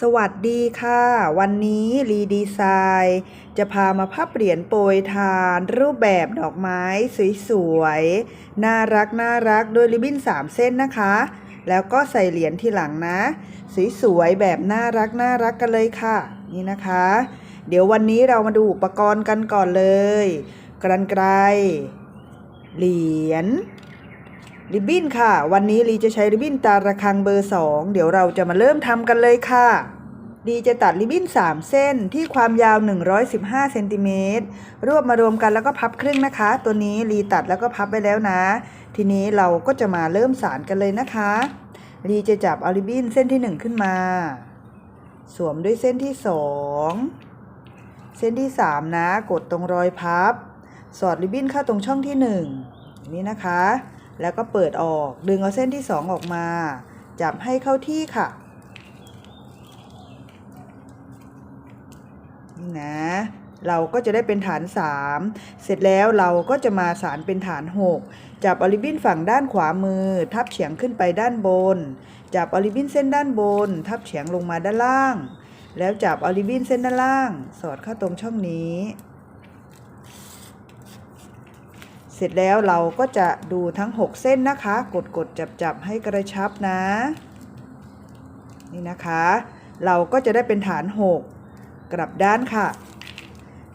สวัสดีค่ะ วันนี้รีดีไซน์จะพามาพับเหรียญโปรยทาน รูปแบบดอกไม้สวยๆ น่ารักน่ารักโดยริบบิ้น 3 เส้นนะคะ แล้วก็ใส่เหรียญที่หลังนะ สวยๆ แบบน่ารักน่ารักกันเลยค่ะ นี่นะคะ เดี๋ยววันนี้เรามาดูอุปกรณ์กันก่อนเลย กรันไกรเหรียญ ริบบิ้นค่ะ วันนี้ลีจะใช้ริบบิ้นตาระคังเบอร์ 2 เดี๋ยวเราจะมาเริ่มทำกันเลยค่ะลีจะตัดริบบิ้น 3 เส้นที่ความยาว 115เซนติเมตรรวบมารวมกันแล้วก็พับครึ่งนะคะ ตัวนี้ลีตัดแล้วก็พับไปแล้วนะ ทีนี้เราก็จะมาเริ่มสารกันเลยนะคะลีจะจับเอาริบบิ้นเส้นที่ 1 ขึ้นมา สวมด้วยเส้นที่ 2 เส้นที่ 3 นะ กดตรงรอยพับ สอดริบบิ้นเข้าตรงช่องที่ 1 นี่นะคะ แล้วก็เปิดออก ดึงเอาเส้นที่ 2 ออกมา จับให้เข้าที่ค่ะ นี่นะ เราก็จะได้เป็นฐาน 3 เสร็จแล้วเราก็จะมาสารเป็นฐาน 6 จับอลิบินฝั่งด้านขวามือ ทับเฉียงขึ้นไปด้านบน จับอลิบินเส้นด้านบน ทับเฉียงลงมาด้านล่าง แล้วจับอลิบินเส้นด้านล่าง สอดเข้าตรงช่องนี้ เสร็จแล้วเราก็จะดูทั้ง 6 เส้นนะคะ กดกดจับจับให้กระชับนะ นี่นะคะ เราก็จะได้เป็นฐาน 6 กลับด้านค่ะ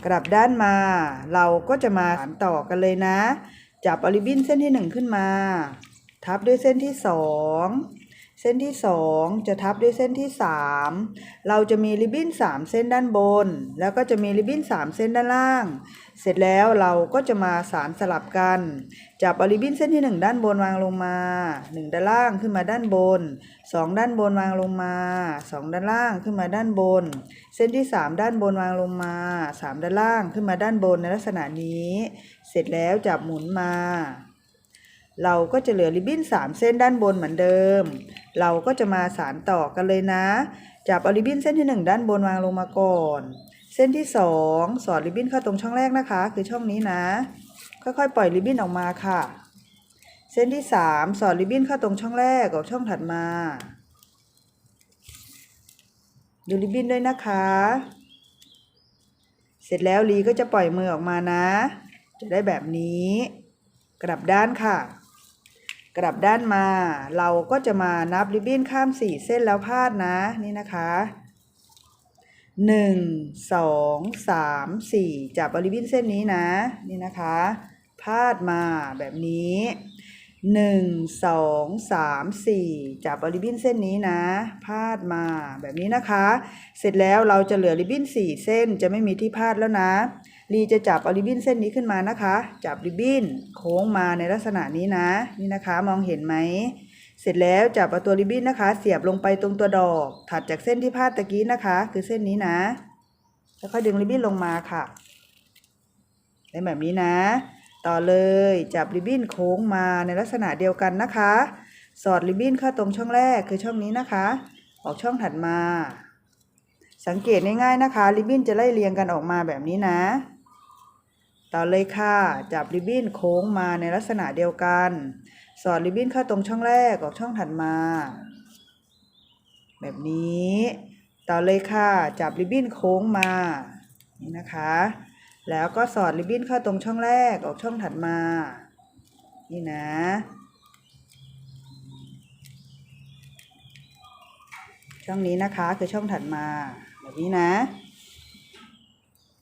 กลับด้านมา เราก็จะมาฐานต่อกันเลยนะ จับอลิบบินเส้นที่ 1 ขึ้นมา ทับด้วยเส้นที่ 2 เส้นที่ 2 จะทับด้วยเส้นที่ 3 เราจะมีริบบิ้น 3 เส้นด้านบน แล้วก็จะมีริบบิ้น 3 เส้นด้านล่าง เสร็จแล้วเราก็จะมาสารสลับกัน จับอลิบบิ้นเส้นที่ 1 ด้านบนวางลงมา 1 ด้านล่างขึ้นมาด้านบน 2 ด้านบนวางลงมา 2 ด้านล่างขึ้นมาด้านบน เส้นที่ 3 ด้านบนวางลงมา 3 ด้านล่างขึ้นมาด้านบนในลักษณะนี้ เสร็จแล้วจับหมุนมา เราก็จะเหลือริบบิ้น 3 เส้นด้านบนเหมือนเดิม เราก็จะมาสารต่อกันเลยนะ จับเอาริบบิ้นเส้นที่ 1 ด้านบนวางลงมาก่อน เส้นที่ 2 สอดริบบิ้นเข้าตรงช่องแรกนะคะ คือช่องนี้นะ ค่อยๆ ปล่อยริบบิ้นออกมาค่ะ เส้นที่ 3 สอดริบบิ้นเข้าตรงช่องแรกกับช่องถัดมา ดูริบบิ้นด้วยนะคะ เสร็จแล้วลีก็จะปล่อยมือออกมานะ จะได้แบบนี้ กลับด้านค่ะ กลับด้านมา เราก็จะมานับริบบิ้นข้ามสี่เส้นแล้วพาดนะนี่นะคะหนึ่งสองสามสี่จับริบบิ้นเส้นนี้นะนี่นะคะพาดมาแบบนี้หนึ่งสองสามสี่จับริบบิ้นเส้นนี้นะ พาดมาแบบนี้นะคะ เสร็จแล้วเราจะเหลือริบบิ้นสี่เส้นจะไม่มีที่พาดแล้วนะ ลีจะจับเอาริบบิ้นเส้นนี้ขึ้นมานะคะ จับริบบิ้นโค้งมาในลักษณะนี้นะ นี่นะคะมองเห็นไหม เสร็จแล้วจับเอาตัวริบบิ้นนะคะ เสียบลงไปตรงตัวดอก ถัดจากเส้นที่พาดตะกี้นะคะ คือเส้นนี้นะ แล้วค่อยดึงริบบิ้นลงมาค่ะเป็นแบบนี้นะ ต่อเลยจับริบบิ้นโค้งมาในลักษณะเดียวกันนะคะ สอดริบบิ้นเข้าตรงช่องแรกคือช่องนี้นะคะ ออกช่องถัดมา สังเกตง่ายๆนะคะ ริบบิ้นจะไล่เรียงกันออกมาแบบนี้นะ ต่อเลยค่ะ จับริบบิ้นโค้งมาในลักษณะเดียวกัน สอดริบบิ้นเข้าตรงช่องแรกออกช่องถัดมา แบบนี้ ต่อเลยค่ะ จับริบบิ้นโค้งมา นี่นะคะ แล้วก็สอดริบบิ้นเข้าตรงช่องแรกออกช่องถัดมา นี่นะ ช่องนี้นะคะคือช่องถัดมา แบบนี้นะ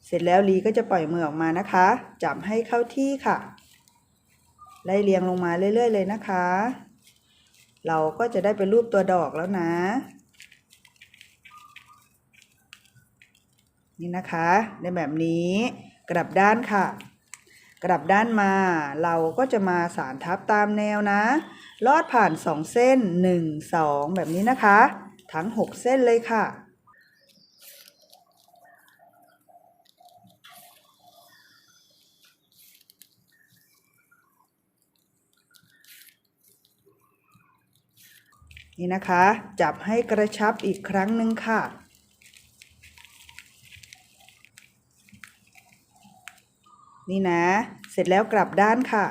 เสร็จแล้วลีก็จะปล่อยมือออกมานะคะ จับให้เข้าที่ค่ะ ไล่เรียงลงมาเรื่อย ๆ เลยนะคะ เราก็จะได้เป็นรูปตัวดอกแล้วนะ นี่นะคะในแบบนี้กลับด้านค่ะ กลับด้านมาเราก็จะมาสารทับตามแนวนะ ลอดผ่าน 2 เส้น 1 2 แบบนี้นะคะ ทั้ง 6 เส้นเลยค่ะ นี่นะคะ จับให้กระชับอีกครั้งหนึ่งค่ะ นี่นะ เสร็จแล้วกลับด้านค่ะ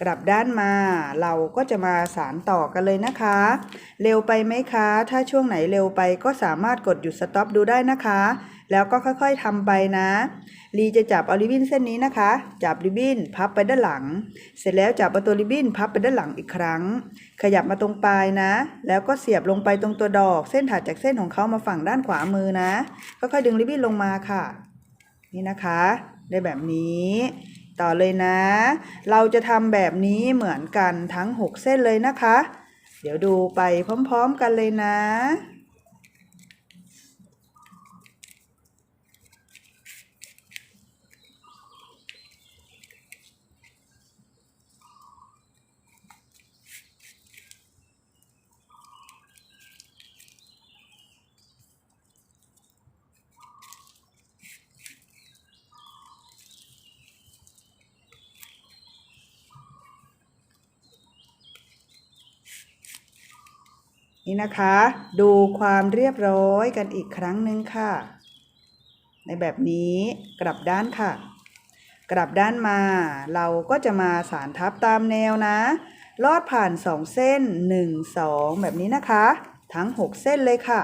กลับด้านมาเราก็จะมาสารต่อกันเลยนะคะ เร็วไปไหมคะ ถ้าช่วงไหนเร็วไปก็สามารถกดหยุดสต็อปดูได้นะคะ แล้วก็ค่อยๆทำไปนะลีจะจับเอาริบบิ้นเส้นนี้นะคะ จับริบบิ้นพับไปด้านหลัง เสร็จแล้วจับเอาตัวริบบิ้นพับไปด้านหลังอีกครั้ง ขยับมาตรงปลายนะ แล้วก็เสียบลงไปตรงตัวดอก เส้นถัดจากเส้นของเขามาฝั่งด้านขวามือนะค่อยๆดึงริบบิ้นลงมาค่ะ นี่นะคะ ได้แบบนี้ต่อเลยนะ เราจะทำแบบนี้เหมือนกันทั้ง 6 เส้นเลยนะคะ เดี๋ยวดูไปพร้อม ๆ กันเลยนะ นี่นะคะ ดูความเรียบร้อยกันอีกครั้งหนึ่งค่ะ ในแบบนี้กลับด้านค่ะ กลับด้านมาเราก็จะมาสารทับตามแนวนะ ลอดผ่าน 2 เส้น 1 2 แบบนี้นะคะ ทั้ง 6 เส้นเลยค่ะ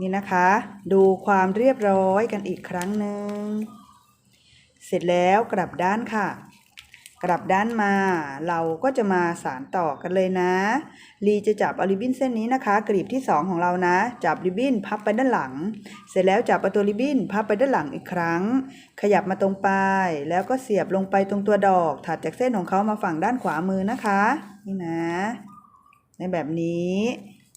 นี่นะคะ ดูความเรียบร้อยกันอีกครั้งหนึ่ง เสร็จแล้วกลับด้านค่ะ กลับด้านมา เราก็จะมาสารต่อกันเลยนะ ลีจะจับเอาริบบิ้นเส้นนี้นะคะ กรีบที่ 2 ของเรานะ จับริบบิ้นพับไปด้านหลัง เสร็จแล้วจับเอาตัวริบบิ้นพับไปด้านหลังอีกครั้ง ขยับมาตรงปลาย แล้วก็เสียบลงไปตรงตัวดอก ถัดจากเส้นของเขามาฝั่งด้านขวามือนะคะ นี่นะ ในแบบนี้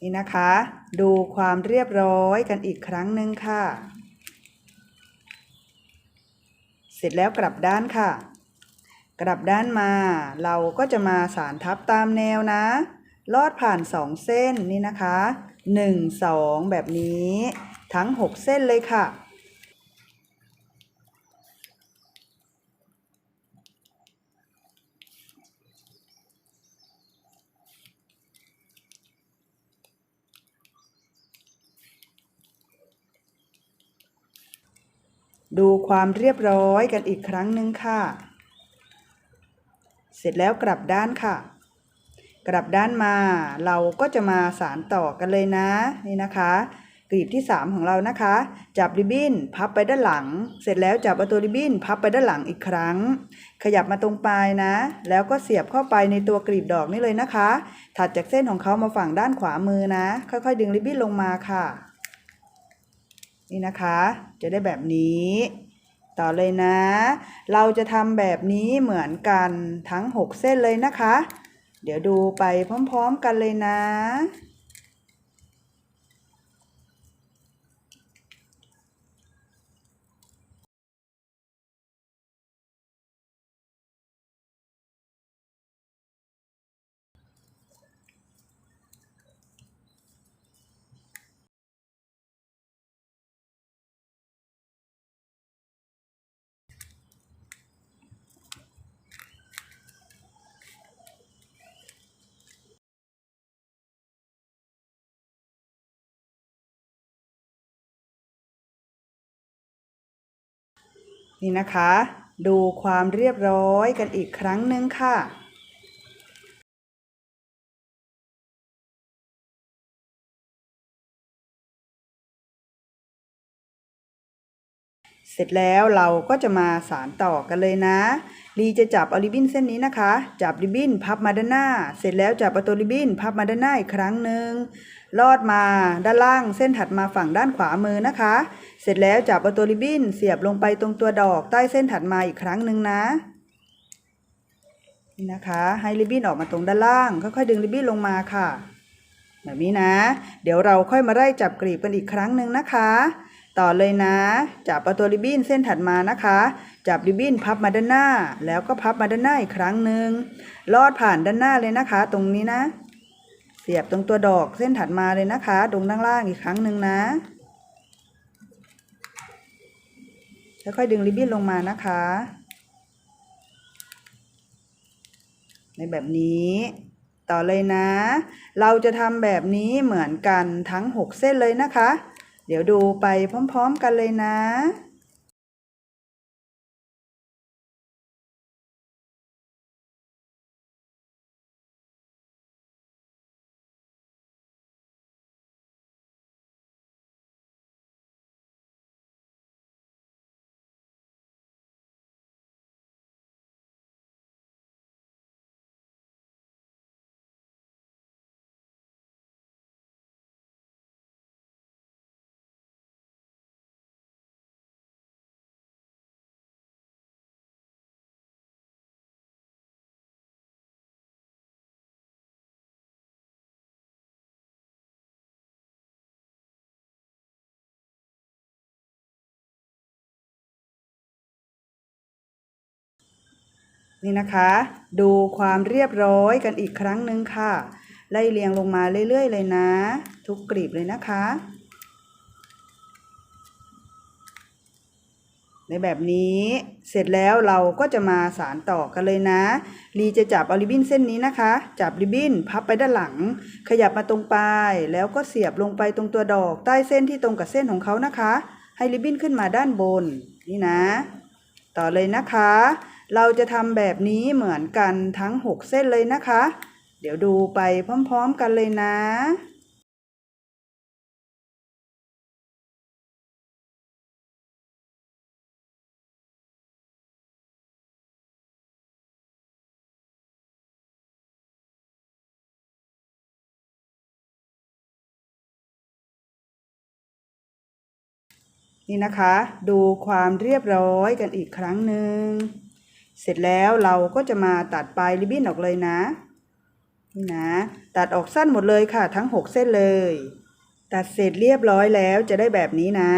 นี่นะคะ ดูความเรียบร้อยกันอีกครั้งหนึ่งค่ะ เสร็จแล้วกลับด้านค่ะ กลับด้านมาเราก็จะมาสารทับตามแนวนะ ลอดผ่านสองเส้นนี่นะคะ1 2แบบนี้ทั้ง6เส้นเลยค่ะ ดูความเรียบร้อยกันอีกครั้งหนึ่งค่ะ เสร็จแล้วกลับด้านค่ะ กลับด้านมาเราก็จะมาสารต่อกันเลยนะ นี่นะคะกลีบที่ 3 ของเรานะคะ จับริบบิ้นพับไปด้านหลัง เสร็จแล้วจับเอาตัวริบบิ้นพับไปด้านหลังอีกครั้ง ขยับมาตรงปลายนะ แล้วก็เสียบเข้าไปในตัวกลีบดอกนี่เลยนะคะ ถัดจากเส้นของเขามาฝั่งด้านขวามือนะ ค่อยๆ ดึงริบบิ้นลงมาค่ะ นี่นะคะ จะได้แบบนี้ ต่อเลยนะ เราจะทำแบบนี้เหมือนกันทั้ง 6 เส้นเลยนะคะ เดี๋ยวดูไปพร้อม ๆ กันเลยนะ นี่นะคะ ดูความเรียบร้อยกันอีกครั้งหนึ่งค่ะเสร็จแล้วเราก็จะมาสารต่อกันเลยนะ ลีจะจับเอาริบบิ้นเส้นนี้นะคะ จับริบบิ้นพับมาด้านหน้า เสร็จแล้วจับเอาตัวริบบิ้นพับมาด้านหน้าอีกครั้งหนึ่ง ลอดมาด้านล่างเส้นถัดมาฝั่งด้านขวามือนะคะ เสร็จแล้วจับเอาตัวริบบิ้นเสียบลงไปตรงตัวดอกใต้เส้นถัดมาอีกครั้งหนึ่งนะนี่นะคะให้ริบบิ้นออกมาตรงด้านล่างค่อยๆดึงริบบิ้นลงมาค่ะ แบบนี้นะ เดี๋ยวเราค่อยมาไล่จับกลีบกันอีกครั้งหนึ่งนะคะ ต่อเลยนะ จับเอาตัวริบบิ้นเส้นถัดมานะคะ จับริบบิ้นพับมาด้านหน้า แล้วก็พับมาด้านหน้าอีกครั้งหนึ่งลอดผ่านด้านหน้าเลยนะคะ ตรงนี้นะ สียบตรงตัวดอกเส้นถัดมาเลยนะคะตรงด้านล่างอีกครั้งหนึ่งนะค่อยดึงริบบิ้นลงมานะคะ ในแบบนี้ต่อเลยนะ เราจะทำแบบนี้เหมือนกันทั้ง 6 เส้นเลยนะคะ เดี๋ยวดูไปพร้อม ๆ กันเลยนะ นี่นะคะ ดูความเรียบร้อยกันอีกครั้งหนึ่งค่ะ ไล่เรียงลงมาเรื่อยๆ เลยนะ ทุกกลีบเลยนะคะ ในแบบนี้เสร็จแล้วเราก็จะมาสารต่อกันเลยนะ ลีจะจับเอาริบบิ้นเส้นนี้นะคะ จับริบบิ้นพับไปด้านหลัง ขยับมาตรงปลายแล้วก็เสียบลงไปตรงตัวดอก ใต้เส้นที่ตรงกับเส้นของเขานะคะ ให้ริบบิ้นขึ้นมาด้านบนนี่นะ ต่อเลยนะคะ เราจะทำแบบนี้เหมือนกันทั้ง 6 เส้นเลยนะคะ เดี๋ยวดูไปพร้อมๆกันเลยนะ นี่นะคะ ดูความเรียบร้อยกันอีกครั้งหนึ่ง เสร็จแล้วเราก็จะมาตัดปลายริบบิ้นออกเลยนะนี่นะ ตัดออกสั้นหมดเลยค่ะ ทั้ง 6 เส้นเลย ตัดเสร็จเรียบร้อยแล้วจะได้แบบนี้นะ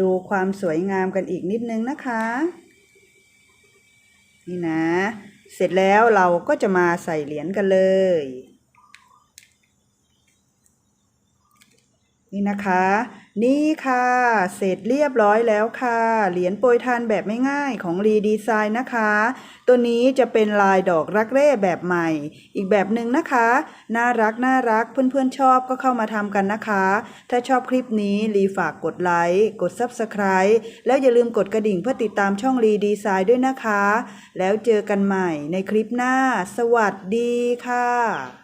ดูความสวยงามกันอีกนิดนึงนะคะ นี่นะ เสร็จแล้วเราก็จะมาใส่เหรียญกันเลย นี่นะคะ นี่ค่ะ เสร็จเรียบร้อยแล้วค่ะ เหรียญโปรยทานแบบไม่ง่ายของรีดีไซน์นะคะ ตัวนี้จะเป็นลายดอกรักเร่แบบใหม่ อีกแบบหนึ่งนะคะ น่ารักน่ารักเพื่อนๆชอบก็เข้ามาทำกันนะคะ ถ้าชอบคลิปนี้รีฝากกดไลค์กด Subscribe แล้วอย่าลืมกดกระดิ่งเพื่อติดตามช่องรีดีไซน์ด้วยนะคะ แล้วเจอกันใหม่ในคลิปหน้า สวัสดีค่ะ